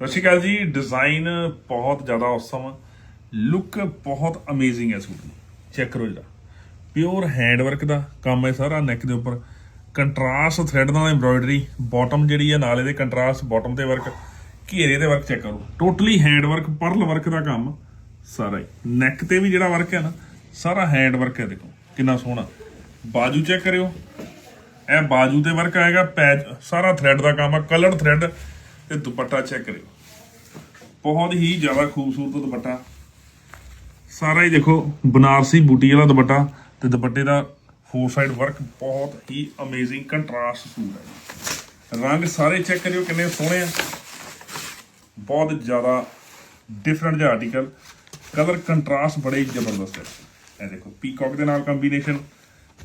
ਸਤਿ ਸ਼੍ਰੀ ਅਕਾਲ ਜੀ ਡਿਜ਼ਾਈਨ ਬਹੁਤ ਜ਼ਿਆਦਾ ਔਸਮ ਲੁੱਕ ਬਹੁਤ ਅਮੇਜ਼ਿੰਗ ਹੈ ਸੂਟ ਦੀ। ਚੈੱਕ ਕਰੋ ਜਰਾ। ਪਿਓਰ ਹੈਂਡ ਵਰਕ ਦਾ ਕੰਮ ਹੈ ਸਾਰਾ ਨੈਕ ਦੇ ਉੱਪਰ। ਕੰਟਰਾਸਟ ਥ੍ਰੈਡ ਨਾਲ ਐਮਬ੍ਰੋਇਡਰੀ ਬਾਟਮ ਜਿਹੜੀ ਹੈ ਨਾਲ ਇਹਦੇ ਕੰਟਰਾਸਟ ਬਾਟਮ ਤੇ ਵਰਕ ਘੇਰੇ ਦੇ ਵਰਕ ਚੈੱਕ ਕਰੋ। Totally hand work pearl work ਦਾ ਕੰਮ ਸਾਰਾ ਹੀ। ਨੈਕ ਤੇ ਵੀ ਜਿਹੜਾ ਵਰਕ ਹੈ ਨਾ, ਸਾਰਾ ਹੈਂਡ ਵਰਕ ਹੈ ਦੇਖੋ, ਕਿੰਨਾ ਸੋਹਣਾ। ਬਾਜੂ ਚੈੱਕ ਕਰਿਓ। ਇਹ ਬਾਜੂ ਤੇ ਵਰਕ ਆਏਗਾ ਪੈਚ ਸਾਰਾ ਥ੍ਰੈਡ ਦਾ ਕੰਮ ਆ ਕਲਰਡ ਥ੍ਰੈਡ ਤੇ ਦੁਪੱਟਾ ਚੈੱਕ ਕਰਿਓ। ਬਹੁਤ ਹੀ ਜ਼ਿਆਦਾ ਖੂਬਸੂਰਤ ਦੁਪੱਟਾ। ਸਾਰਾ ਹੀ ਦੇਖੋ, ਬਨਾਰਸੀ ਬੂਟੀ ਵਾਲਾ ਦੁਪੱਟਾ ਤੇ ਦੁਪੱਟੇ ਦਾ ਫੋਰ ਸਾਈਡ ਵਰਕ ਬਹੁਤ ਹੀ ਅਮੇਜ਼ਿੰਗ ਕੰਟਰਾਸਟ ਸੂਟ ਹੈ। ਰੰਗ ਸਾਰੇ ਚੈੱਕ ਕਰਿਓ ਕਿੰਨੇ ਸੋਹਣੇ ਆ। ਬਹੁਤ ਜ਼ਿਆਦਾ ਡਿਫਰੈਂਟ ਜਿਹਾ ਆਰਟੀਕਲ ਕਲਰ ਕੰਟਰਾਸਟ ਬੜੇ ਹੀ ਜ਼ਬਰਦਸਤ ਹੈ। ਇਹ ਦੇਖੋ ਪੀਕੌਕ ਦੇ ਨਾਲ ਕੰਬੀਨੇਸ਼ਨ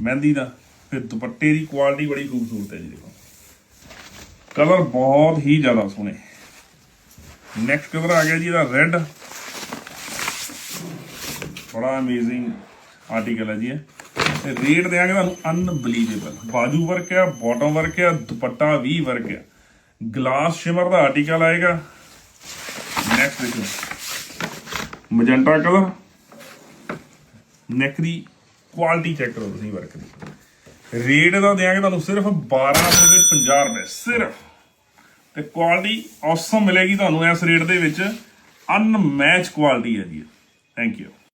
ਮਹਿੰਦੀ ਦਾ ਫਿਰ ਦੁਪੱਟੇ ਦੀ ਕੁਆਲਿਟੀ ਬੜੀ ਖੂਬਸੂਰਤ ਹੈ ਜੀ ਦੇਖੋ। ਕਲਰ ਬਹੁਤ ਹੀ ਜ਼ਿਆਦਾ ਸੋਹਣੇ। ਨੈਕਸਟ ਕਲਰ ਆ ਗਿਆ ਜੀ ਇਹਦਾ ਰੈੱਡ ਬੜਾ ਅਮੇਜ਼ਿੰਗ ਆਰਟੀਕਲ ਹੈ ਜੀ ਇਹ। ਤੇ ਰੇਟ ਦੇਾਂਗੇ ਤੁਹਾਨੂੰ ਅਨਬਲੀਵੇਬਲ ਬਾਜੂ ਵਰਕ ਹੈ ਬਾਟਮ ਵਰਕ ਹੈ, ਦੁਪੱਟਾ ਵੀ ਵਰਕ ਹੈ। ਗਲਾਸ ਸ਼ਿਮਰ ਦਾ ਆਰਟੀਕਲ ਆਏਗਾ। ਨੈਕਸਟ ਦੇਖੋ। Magenta colour. ਨੈਕ ਦੀ ਕੁਆਲਿਟੀ ਚੈੱਕ ਕਰੋ ਤੁਸੀਂ ਵਰਕ ਦੀ। ਰੇਟ ਦਾ ਦੇਾਂਗੇ ਤੁਹਾਨੂੰ ਸਿਰਫ 1250 ਰੁਪਏ, ਸਿਰਫ। ਤੇ ਕੁਆਲਿਟੀ ਔਸਮ ਮਿਲੇਗੀ ਤੁਹਾਨੂੰ ਇਸ ਰੇਟ ਦੇ ਵਿੱਚ। ਅਨਮੈਚ ਕੁਆਲਿਟੀ ਹੈ ਜੀ ਥੈਂਕ ਯੂ